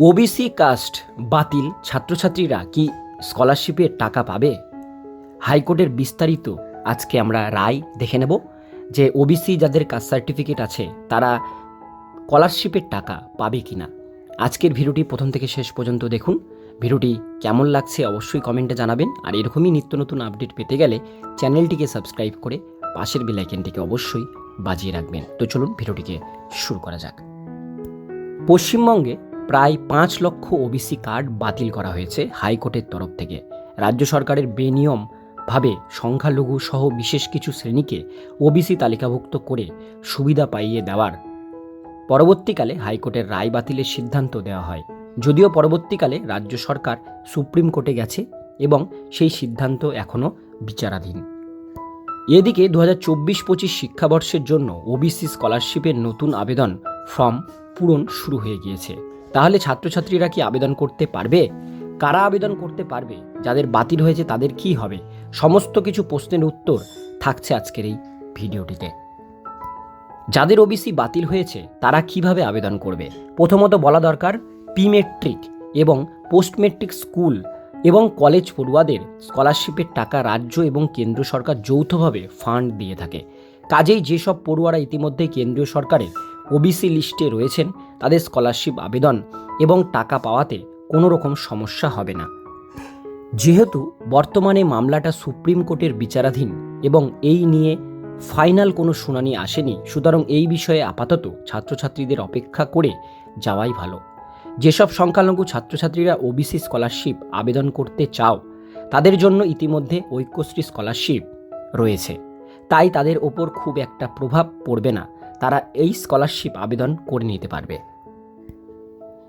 OBC caste বাতিল ছাত্রছাত্রীরা কি স্কলারশিপের টাকা পাবে? হাইকোর্টের বিস্তারিত আজকে আমরা রায় দেখে নেব যে ওবিসি যাদের কাস্ট সার্টিফিকেট আছে, তারা স্কলারশিপের টাকা পাবে কিনা। আজকের ভিডিওটি প্রথম থেকে শেষ পর্যন্ত দেখুন। ভিডিওটি কেমন লাগছে অবশ্যই কমেন্টে জানাবেন। আর এরকমই নিত্য নতুন আপডেট পেতে গেলে চ্যানেলটিকে সাবস্ক্রাইব করে পাশের বেলাইকেনটিকে অবশ্যই বাজিয়ে রাখবেন। তো চলুন ভিডিওটিকে শুরু করা যাক। পশ্চিমবঙ্গে প্রায় পাঁচ লক্ষ ওবিসি কার্ড বাতিল করা হয়েছে হাইকোর্টের তরফ থেকে। রাজ্য সরকারের বেনিয়ম ভাবে সংখ্যালঘু সহ বিশেষ কিছু শ্রেণীকে ওবিসি তালিকাভুক্ত করে সুবিধা পাইয়ে দেওয়ার পরবর্তীকালে হাইকোর্টের রায় বাতিলের সিদ্ধান্ত দেওয়া হয়। যদিও পরবর্তীকালে রাজ্য সরকার সুপ্রিম কোর্টে গেছে এবং সেই সিদ্ধান্ত এখনও বিচারাধীন। এদিকে দু হাজার চব্বিশ পঁচিশ শিক্ষাবর্ষের জন্য ওবিসি স্কলারশিপের নতুন আবেদন ফর্ম পূরণ শুরু হয়ে গিয়েছে। তাহলে ছাত্রছাত্রীরা কি আবেদন করতে পারবে? কারা আবেদন করতে পারবে? যাদের বাতিল হয়েছে তাদের কি হবে? সমস্ত কিছু প্রশ্নের উত্তর থাকছে আজকের এই ভিডিওটিতে। যাদের ওবিসি বাতিল হয়েছে, তারা কীভাবে আবেদন করবে? প্রথমত বলা দরকার প্রিমেট্রিক এবং পোস্ট মেট্রিক স্কুল এবং কলেজ পড়ুয়াদের স্কলারশিপের টাকা রাজ্য এবং কেন্দ্র সরকার যৌথভাবে ফান্ড দিয়ে থাকে। কাজেই যেসব পড়ুয়ারা ইতিমধ্যে কেন্দ্রীয় সরকারের ওবিসি লিস্টে রয়েছেন তাদের স্কলারশিপ আবেদন এবং টাকা পাওয়াতে কোনো রকম সমস্যা হবে না। যেহেতু বর্তমানে মামলাটা সুপ্রিম কোর্টের বিচারাধীন এবং এই নিয়ে ফাইনাল কোনো শুনানি আসেনি, সুতরাং এই বিষয়ে আপাতত ছাত্রছাত্রীদের অপেক্ষা করে যাওয়াই ভালো। যেসব সংখ্যালঘু ছাত্রছাত্রীরা ওবিসি স্কলারশিপ আবেদন করতে চাও, তাদের জন্য ইতিমধ্যে ঐক্যশ্রী স্কলারশিপ রয়েছে। তাই তাদের ওপর খুব একটা প্রভাব পড়বে না। তারা এই স্কলারশিপ আবেদন করে নিতে পারবে।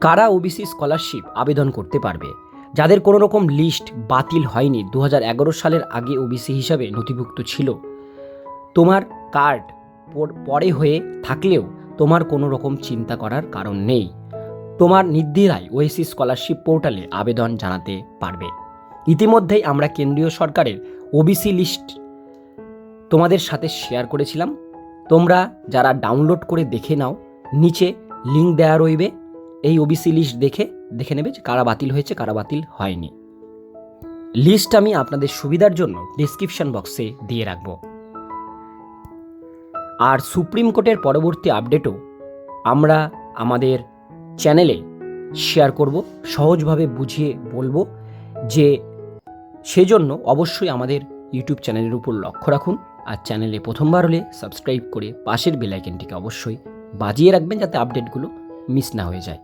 কারা ওবিসি স্কলারশিপ আবেদন করতে পারবে? যাদের কোনো রকম লিস্ট বাতিল হয়নি দু হাজার এগারো সালের আগে ওবিসি হিসাবে নথিভুক্ত ছিল। তোমার কার্ড পর- হয়ে থাকলেও তোমার কোনো রকম চিন্তা করার কারণ নেই। তোমার নির্দ্বিধায় ওএসি স্কলারশিপ পোর্টালে আবেদন জানাতে পারবে। ইতিমধ্যেই আমরা কেন্দ্রীয় সরকারের ওবিসি লিস্ট তোমাদের সাথে শেয়ার করেছিলাম। তোমরা যারা ডাউনলোড করে দেখে নাও, নিচে লিঙ্ক দেওয়া রইবে। এই ওবিসি লিস্ট দেখে দেখে নেবে যে কারা বাতিল হয়েছে, কারা বাতিল হয়নি। লিস্ট আমি আপনাদের সুবিধার জন্য ডিসক্রিপশন বক্সে দিয়ে রাখব। আর সুপ্রিম কোর্টের পরবর্তী আপডেটও আমরা আমাদের চ্যানেলে শেয়ার করব, সহজভাবে বুঝিয়ে বলব যে সেজন্য অবশ্যই আমাদের ইউটিউব চ্যানেলের উপর লক্ষ্য রাখুন আর চ্যানেলে প্রথমবার হলে সাবস্ক্রাইব করে পাশের বেলাইকেনটিকে অবশ্যই বাজিয়ে রাখবেন যাতে আপডেটগুলো মিস না হয়ে যায়।